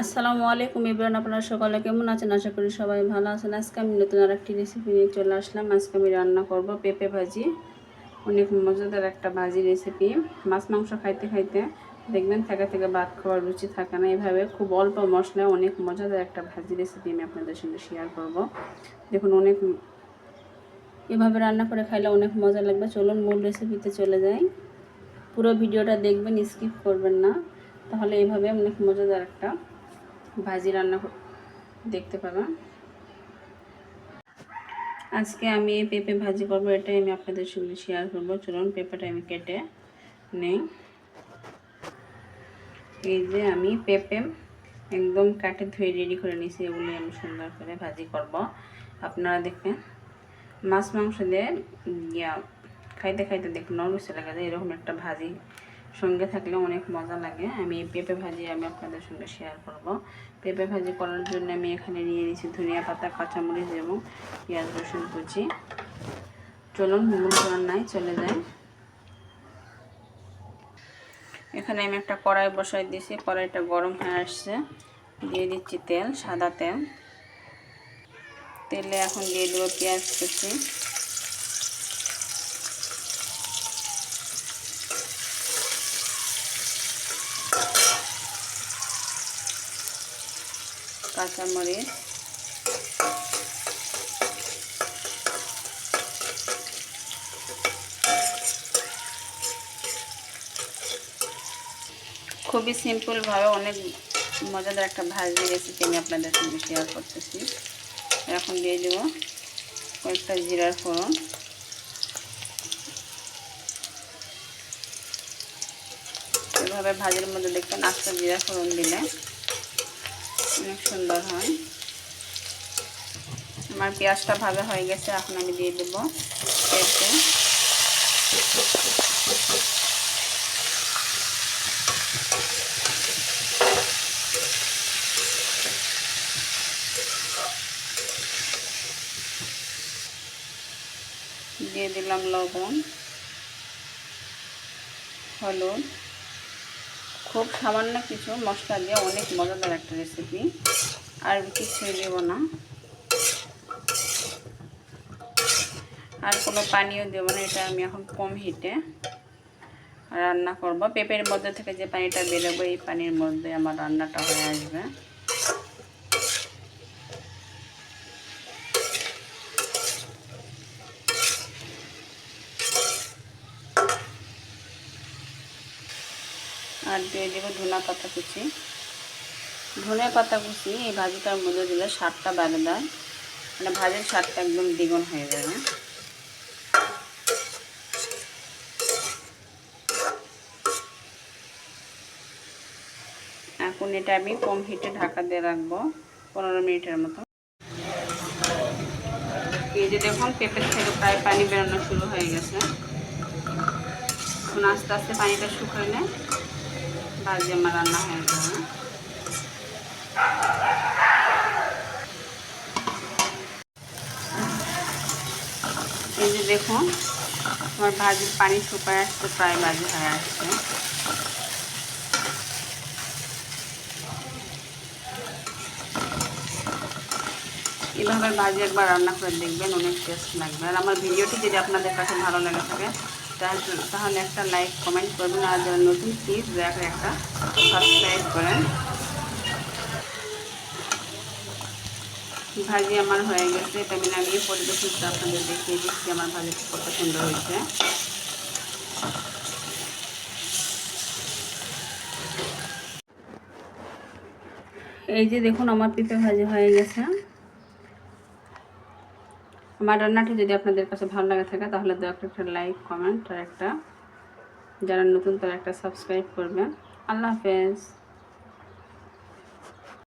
আসসালামু আলাইকুম ইব্রান আপনারা সকালে কেমন আছেন? আশা করি সবাই ভালো আছেন। আজকে আমি নতুন আর একটি রেসিপি নিয়ে চলে আসলাম। আজকে আমি রান্না করব পেঁপে ভাজি। অনেক মজাদার একটা ভাজি রেসিপি মাছ, মাংস খাইতে খাইতে দেখবেন থেকে থেকে ভাত খাওয়ার রুচি থাকে না। এভাবে খুব অল্প মশলায় অনেক মজাদার একটা ভাজি রেসিপি আমি আপনাদের সঙ্গে শেয়ার করব। দেখুন, অনেক এভাবে রান্না করে খাইলে অনেক মজা লাগবে। চলুন মূল রেসিপিতে চলে যাই। পুরো ভিডিওটা দেখবেন স্কিপ করবেন না। তাহলে এভাবে অনেক মজাদার একটা ভাজি রান্না দেখতে পাবেন আজকে আমি পেঁপে ভাজি করব, এটাই আমি আপনাদের সঙ্গে শেয়ার করব। চলুন, পেঁপেটা আমি কেটে নেই। এই যে আমি পেঁপে একদম কাটে ধুয়ে রেডি করে নিয়েছি এগুলি আমি সুন্দর করে ভাজি করব। আপনারা দেখবেন, মাছ মাংস দিয়ে, ইয়া, খাইতে খাইতে দেখুন নরুচি লাগে যায় এরকম একটা ভাজি সঙ্গে থাকলে অনেক মজা লাগে। আমি পেঁপে ভাজি আমি আপনাদের সঙ্গে শেয়ার করব। পেঁপে ভাজি করার জন্য আমি এখানে নিয়ে নিয়েছি ধনিয়া পাতা, কাঁচামরিচ এবং পেঁয়াজ, রসুন, কুচি। চলুন, মূল রান্নায় চলে যায় এখানে আমি একটা কড়াই বসাই দিয়েছি। কড়াইটা গরম হয়ে আসছে। দিয়ে দিচ্ছি তেল, সাদা তেল। তেলে এখন দিয়ে দেবো পেঁয়াজ কুচি। কাঁচামরিচ। খুবই সিম্পলভাবে অনেক মজাদার একটা ভাজি রেসিপি আমি আপনাদের সঙ্গে শেয়ার করতেছি। এখন দিয়ে দেব কয়েকটা জিরার ফোড়ন। এভাবে ভাজির মধ্যে দেখবেন আস্তে জিরা ফোড়ন দিলে অনেক সুন্দর হয়। আমার পেঁয়াজটা ভাজা হয়ে গেছে, এখন আমি দিয়ে দেবো দিয়ে দিলাম লবণ, হলুদ। খুব সামান্য কিছু মশলা দিয়ে অনেক মজাদার একটা রেসিপি আর কিছু দেবো না। আর কোনো পানিও দেবো না, এটা আমি এখন কম হিটে রান্না করব। পেঁপের মধ্যে থেকে যে পানিটা বেরোবো, এই পানির মধ্যে আমার রান্নাটা হয়ে আসবে। আর দিয়ে দেবো ধনা পাতা কুচি। ধনে পাতা কুচি, এই ভাজিটার মধ্যে দিলে স্বাদটা বেড়ে দেয় মানে ভাজির স্বাদটা একদম দ্বিগুণ হয়ে যাবে এখন এটা আমি কম হিটে ঢাকা দিয়ে রাখব, পনেরো মিনিটের মতো। এই যে দেখুন পেঁপের থেকে প্রায় পানি বেরোনো শুরু হয়ে গেছে। এখন আস্তে আস্তে পানিটা শুকাইলে ভাজি আমার রান্না হয়ে যাবে এই যে দেখুন আমার ভাজির পানি শুকায় আসছে, প্রায় ভাজি হয়ে আসছে। এভাবে ভাজি একবার রান্না করে দেখবেন, অনেক টেস্ট লাগবে। আর আমার ভিডিওটি যদি আপনাদের কাছে ভালো লেগে থাকে তাহলে তাহলে একটা লাইক কমেন্ট করবেন আর নতুন প্লিজ দয়া একটা সাবস্ক্রাইব করেন। ভাজি আমার হয়ে গেছে, এটা আমি নামিয়ে পরিবেশন করে আপনাদের দেখিয়ে দিচ্ছি আমার ভাজিটা কত সুন্দর হয়েছে। এই যে দেখুন, আমার পেঁপে ভাজি হয়ে গেছে। আমার রান্নাটি যদি আপনাদের কাছে ভালো লাগে থাকে, তাহলে দয়া করে একটা লাইক কমেন্ট আর একটা, যারা নতুন তারা একটা সাবস্ক্রাইব করবেন। আল্লাহ হাফেজ।